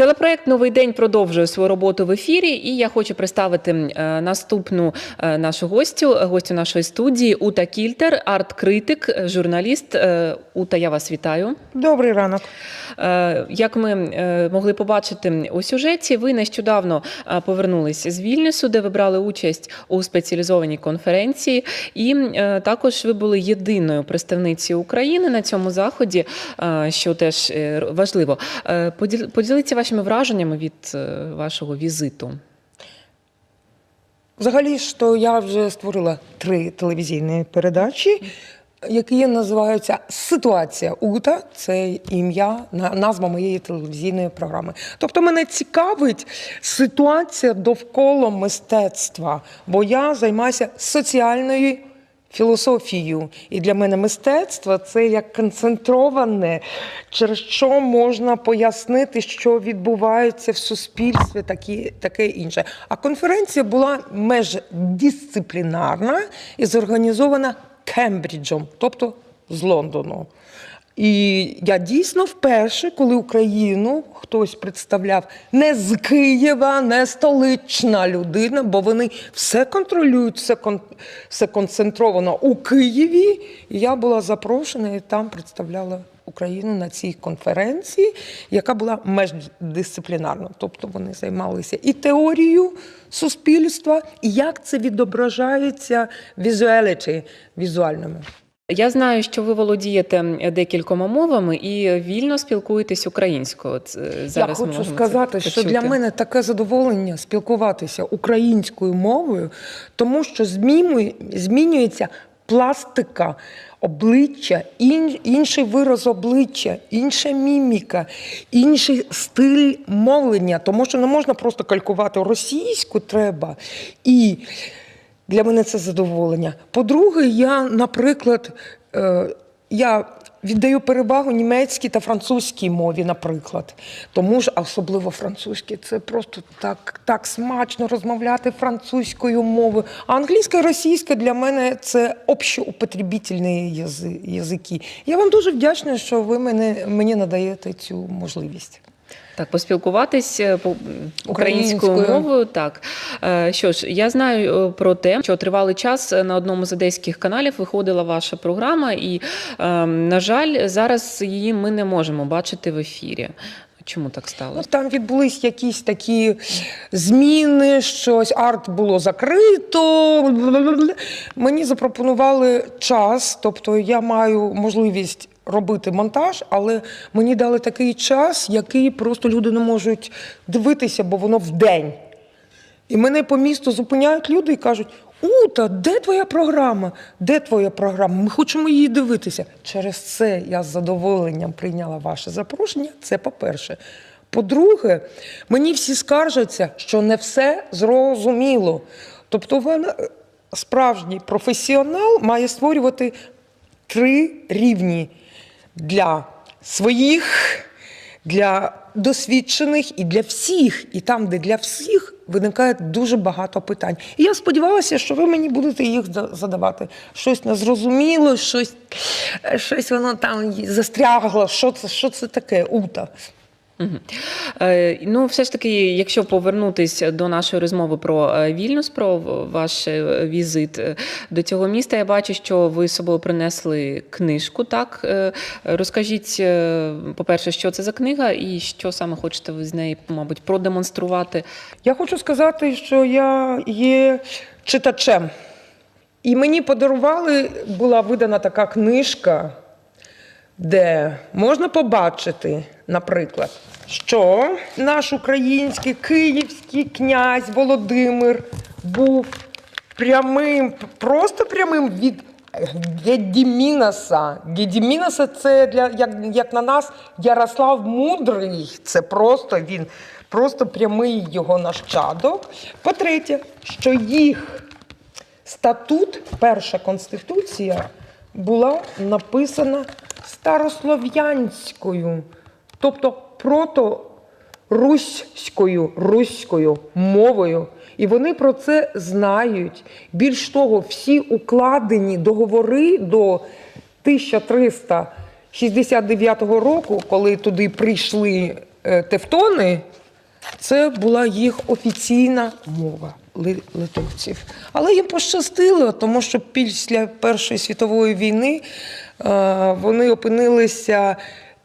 Телепроект Новий день продовжує свою роботу в ефірі, і я хочу представити е, наступну е, нашу гостю, е, гостю нашої студії Ута Кільтер, арт-критик, журналіст. Ута, я вас вітаю. Добрий ранок. Як ми могли побачити у сюжеті, ви нещодавно повернулись з Вільнюсу, де ви брали участь у спеціалізованій конференції, і також ви були єдиною представницею України на цьому заході, що теж важливо. Поділ- Поділіться вашими враженнями від е, вашого візиту. Взагалі ж я вже створила три телевізійні передачі, які називаються Ситуація Ута. Це ім'я, назва моєї телевізійної програми. Тобто мене цікавить ситуація довкола мистецтва, бо я займаюся соціальною філософією. І для мене мистецтво це як концентроване, через що можна пояснити, що відбувається в суспільстві, такі, таке інше. А конференція була междисциплінарна і зорганізована Кембриджем, тобто з Лондону. І я дійсно вперше, коли Україну хтось представляв не з Києва, не столична людина, бо вони все контролюють, все, кон, все концентровано у Києві. І я була запрошена і там представляла Україну на цій конференції, яка була междисциплінарна. Тобто вони займалися і теорією суспільства, і як це відображається візуаліті, візуальними. Я знаю, що ви володієте декількома мовами і вільно спілкуєтесь українською. Е, зараз Я хочу сказати, це що для мене таке задоволення спілкуватися українською мовою, тому що змінюється пластика обличчя, інший вираз обличчя, інша міміка, інший стиль мовлення, тому що не можна просто калькувати російську треба. І для мене це задоволення. По-друге, я, наприклад, е, я віддаю перевагу німецькій та французькій мові, наприклад. Тому ж, особливо французькій, це просто так, так смачно розмовляти французькою мовою. А англійська і російська для мене це общоупотребітельні язи, язики. Я вам дуже вдячна, що ви мене, мені надаєте цю можливість. Так, поспілкуватись е, по- українською Українською. мовою. Так Е, що ж, я знаю е, про те, що тривалий час на одному з одеських каналів виходила ваша програма, і на жаль, зараз її ми не можемо бачити в ефірі. Чому так Ну, там відбулись якісь такі зміни, щось арт було закрито. Мені запропонували час, тобто я маю можливість робити монтаж, але мені дали такий час, який просто люди не можуть дивитися, бо воно вдень. І мене по місту зупиняють люди і кажуть: Ута, де твоя програма? Де твоя програма? Ми хочемо її дивитися. Через це я з задоволенням прийняла ваше запрошення. Це по-перше. По-друге, мені всі скаржаться, що не все зрозуміло. Тобто, вона, е, справжній професіонал має створювати три рівні для своїх, для досвідчених і для всіх. І там, де для всіх, виникає дуже багато питань. І я сподівалася, що ви мені будете їх задавати. Щось незрозуміло, щось, щось воно там застрягло. Що це, що це таке? Ута. Е, Ну, все ж таки, якщо повернутись до нашої розмови про е, Вільнюс, про ваш е, візит до цього міста, я бачу, що ви з собою принесли книжку. Так розкажіть, по-перше, що це за книга, і що саме хочете ви з неї, мабуть, продемонструвати. Я хочу сказати, що я є читачем. І мені подарували, була видана така книжка, де можна побачити, наприклад, що наш український київський князь Володимир був прямим, просто прямим від Гедімінаса. Гедімінаса це для як, як на нас Ярослав Мудрий. Це просто він, просто прямий його нащадок. По-третє, що їх статут, перша конституція, була написана старослов'янською, тобто проторуською руською мовою. І вони про це знають. Більш того, всі укладені договори до 1369 року, коли туди прийшли е, тевтони, Це була їх офіційна мова литовців. Але їм пощастило, тому що після Першої світової війни е, вони опинилися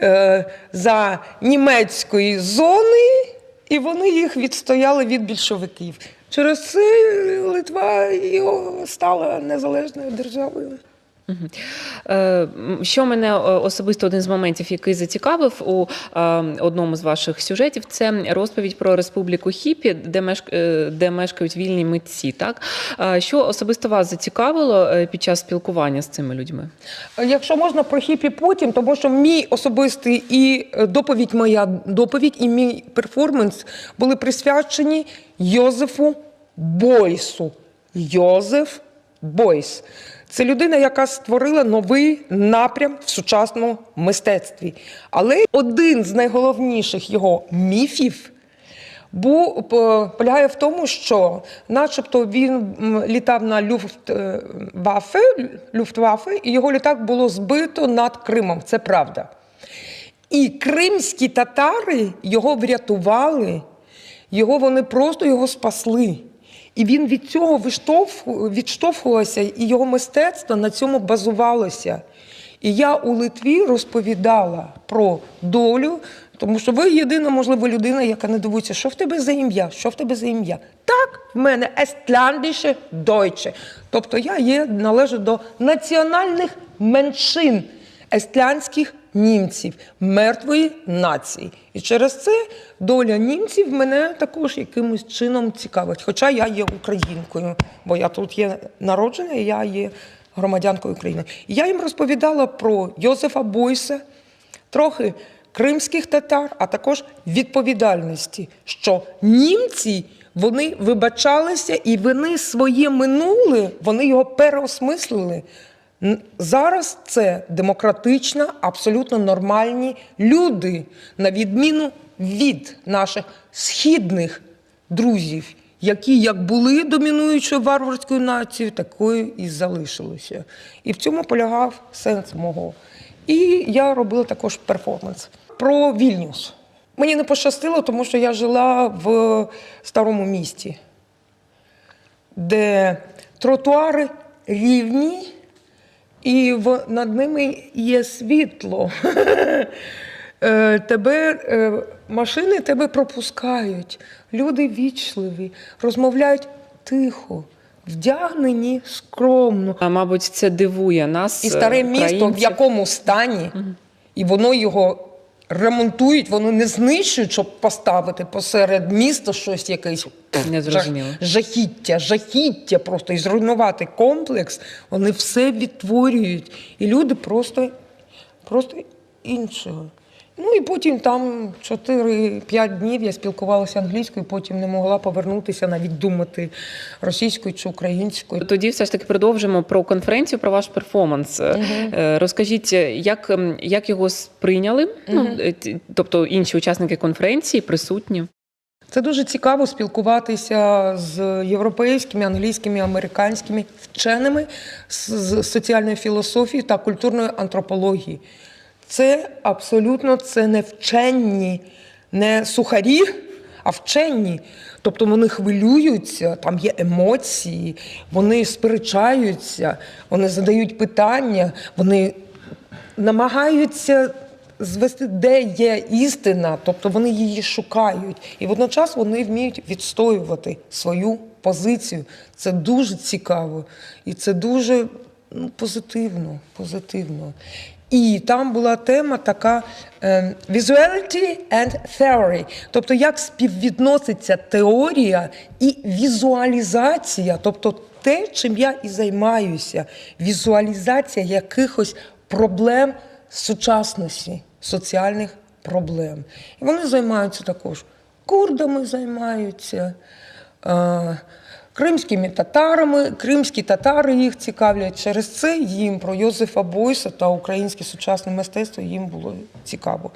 е, за німецької зони, і вони їх відстояли від більшовиків. Через це Литва і стала незалежною державою. Е, Що мене е, особисто один з моментів, який зацікавив у е, одному з ваших сюжетів, це розповідь про республіку Хіпі, де, мешк... е, де мешкають вільні митці. Так що особисто вас зацікавило під час спілкування з цими людьми? Якщо можна про хіпі потім, тому що мій особистий і доповідь, моя доповідь і мій перформанс були присвячені Йозефу Бойсу. Йозеф Бойс. Це людина, яка створила новий напрям в сучасному мистецтві. Але один з найголовніших його міфів був полягає в тому, що, начебто, він літав на Люфтваффе, Люфтваффе, і його літак було збито над Кримом. Це правда. І кримські татари його врятували, його вони просто його спасли. І він від цього відштовхувався, і його мистецтво на цьому базувалося. І я у Литві розповідала про долю, тому що ви єдина, можливо, людина, яка не дивується, що в тебе за ім'я, що в тебе за ім'я. Так, в мене естляндіше дойче. Тобто я є, належу до національних меншин естлянських німців, мертвої нації. І через це доля німців мене також якимось чином цікавить. Хоча я є українкою, бо я тут є народжена, і я є громадянкою України. Я їм розповідала про Йозефа Бойса, трохи кримських татар, а також відповідальності, що німці вони вибачалися і вони своє минуле, вони його переосмислили. Зараз це демократично, абсолютно нормальні люди, на відміну від наших східних друзів, які як були домінуючою варварською нацією, такою і залишилися. І в цьому полягав сенс мого. І я робила також перформанс про Вільнюс. Мені не пощастило, тому що я жила в старому місті де тротуари рівні, і в, над ними є світло. Е, Тебе е, машини тебе пропускають, люди вічливі, розмовляють тихо, вдягнені скромно. А мабуть, це дивує нас. І старе е, місто в якому стані, і воно його ремонтують, вони не знищують, щоб поставити посеред міста щось якесь жахіття, жахіття просто і зруйнувати комплекс. Вони все відтворюють. І люди просто, просто іншого. Ну і потім там 4-5 днів я спілкувалася англійською, потім не могла повернутися, навіть думати російською чи українською. Тоді все ж таки продовжимо про конференцію, про ваш перформанс. Е, Розкажіть, як, ем, як його сприйняли? Ну, е, тобто інші учасники конференції присутні. Це дуже цікаво спілкуватися з європейськими, англійськими, американськими вченими з соціальної філософії та культурної антропології. Це абсолютно це не вчені, не сухарі, а вчені. Тобто вони хвилюються, там є емоції, вони сперечаються, вони задають питання, вони намагаються звести, де є істина, тобто вони її шукають. І водночас вони вміють відстоювати свою позицію. Це дуже цікаво і це дуже ну, позитивно. позитивно. І там була тема така е, visuality and theory, тобто як співвідноситься теорія і візуалізація, тобто те, чим я і займаюся, візуалізація якихось проблем сучасності, соціальних проблем. І вони займаються також курдами, займаються. Кримськими татарами. Кримські татари їх цікавлять. Через це їм про Йозефа Бойса та українське сучасне мистецтво їм було цікаво.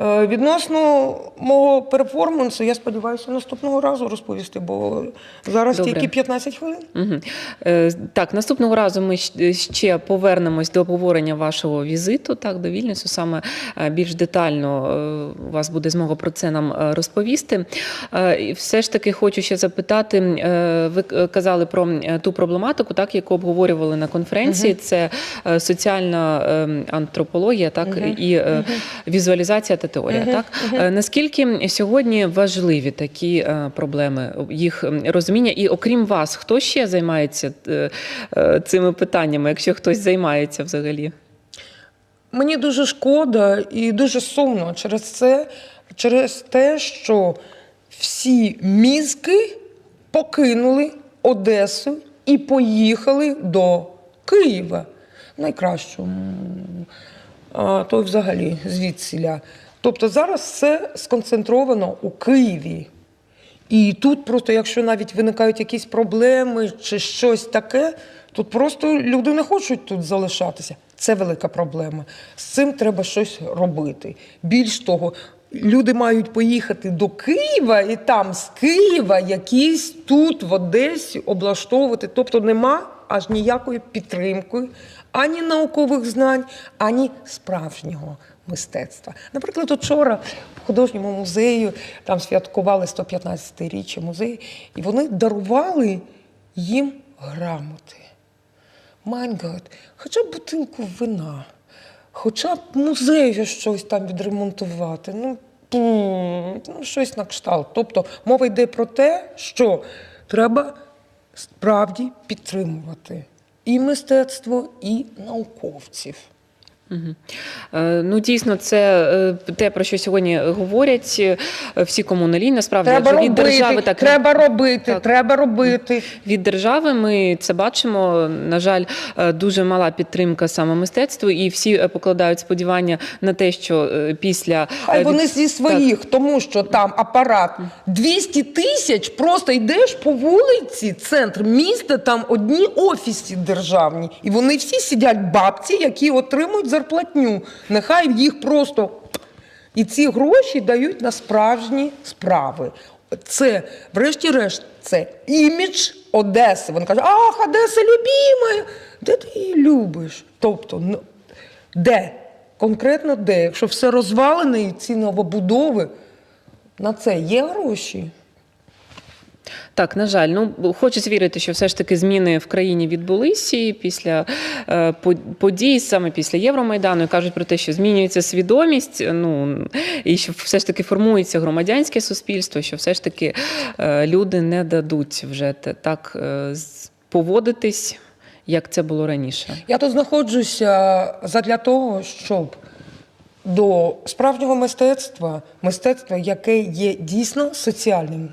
Е, Відносно мого перформансу, я сподіваюся, наступного разу розповісти, бо зараз Добре. тільки 15 хвилин. Угу. Е, так, наступного разу ми ще повернемось до обговорення вашого візиту, так, до Вільнюсу. Саме е, більш детально е, у вас буде змога про це нам розповісти. Е, все ж таки хочу ще запитати: е, ви казали про ту проблематику, так, яку обговорювали на конференції. Це е, соціальна е, антропологія, так, і е, візуалізація та теорія. Так? Е, Наскільки сьогодні важливі такі е, проблеми, їх розуміння? І окрім вас, хто ще займається е, цими питаннями, якщо хтось займається взагалі? Мені дуже шкода і дуже сумно через це, через те, що всі мізки покинули Одесу і поїхали до Києва. Найкращому, а то взагалі звідсіля. Тобто зараз все сконцентровано у Києві. І тут просто, якщо навіть виникають якісь проблеми чи щось таке, тут просто люди не хочуть тут залишатися. Це велика проблема. З цим треба щось робити. Більш того, люди мають поїхати до Києва і там з Києва якісь тут в Одесі облаштовувати. Тобто нема аж ніякої підтримки, ані наукових знань, ані справжнього мистецтва. Наприклад, учора в художньому музеї там святкували 115-річчя музею, і вони дарували їм грамоти. Майнгад, хоча б бутинку вина, хоча б музею щось там відремонтувати. Ну, ну, щось на кшталт. Тобто мова йде про те, що треба справді підтримувати і мистецтво, і науковців. Е, Ну, дійсно, це е, те, про що сьогодні говорять е, всі комуналі. Насправді Треба адже від держави так треба робити, Так. треба робити. від держави. Ми це бачимо. На жаль, дуже мала підтримка саме мистецтву, і всі покладають сподівання на те, що після Хай вони зі своїх, тому що там апарат 200 тисяч, просто йдеш по вулиці, центр міста, там одні офіси державні. І вони всі сидять бабці, які отримують зарплатню. Нехай їх просто. І ці гроші дають на справжні справи. Це, врешті-решт, це імідж Одеси. Вони кажуть, ах, Одеса любима. Де ти її любиш? Тобто, ну, де? Конкретно де? Якщо все розвалене і ці новобудови, на це є гроші? Так, на жаль, ну хочеться вірити, що все ж таки зміни в країні відбулися після е, по- подій, саме після Євромайдану, і кажуть про те, що змінюється свідомість. Ну і що все ж таки формується громадянське суспільство, що все ж таки е, люди не дадуть вже так е, поводитись, як це було раніше. Я тут знаходжуся задля того, щоб до справжнього мистецтва, мистецтва, яке є дійсно соціальним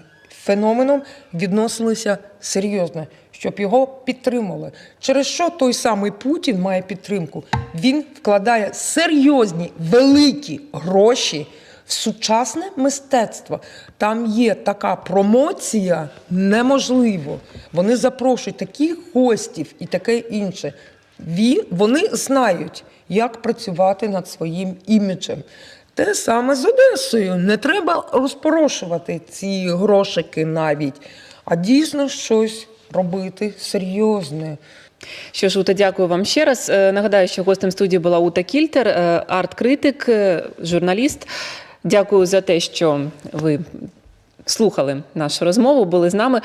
феноменом, відносилися серйозно, щоб його підтримали. Через що той самий Путін має підтримку? Він вкладає серйозні великі гроші в сучасне мистецтво. Там є така промоція неможливо. Вони запрошують таких гостів і таке інше. Вони знають, як працювати над своїм іміджем. Те саме з Одесою. Не треба розпорошувати ці грошики навіть, а дійсно щось робити серйозне. Що ж, Ута, дякую вам ще раз. Е, Нагадаю, що гостем студії була Ута Кільтер, е, арт-критик, е, журналіст. Дякую за те, що ви слухали нашу розмову, були з нами.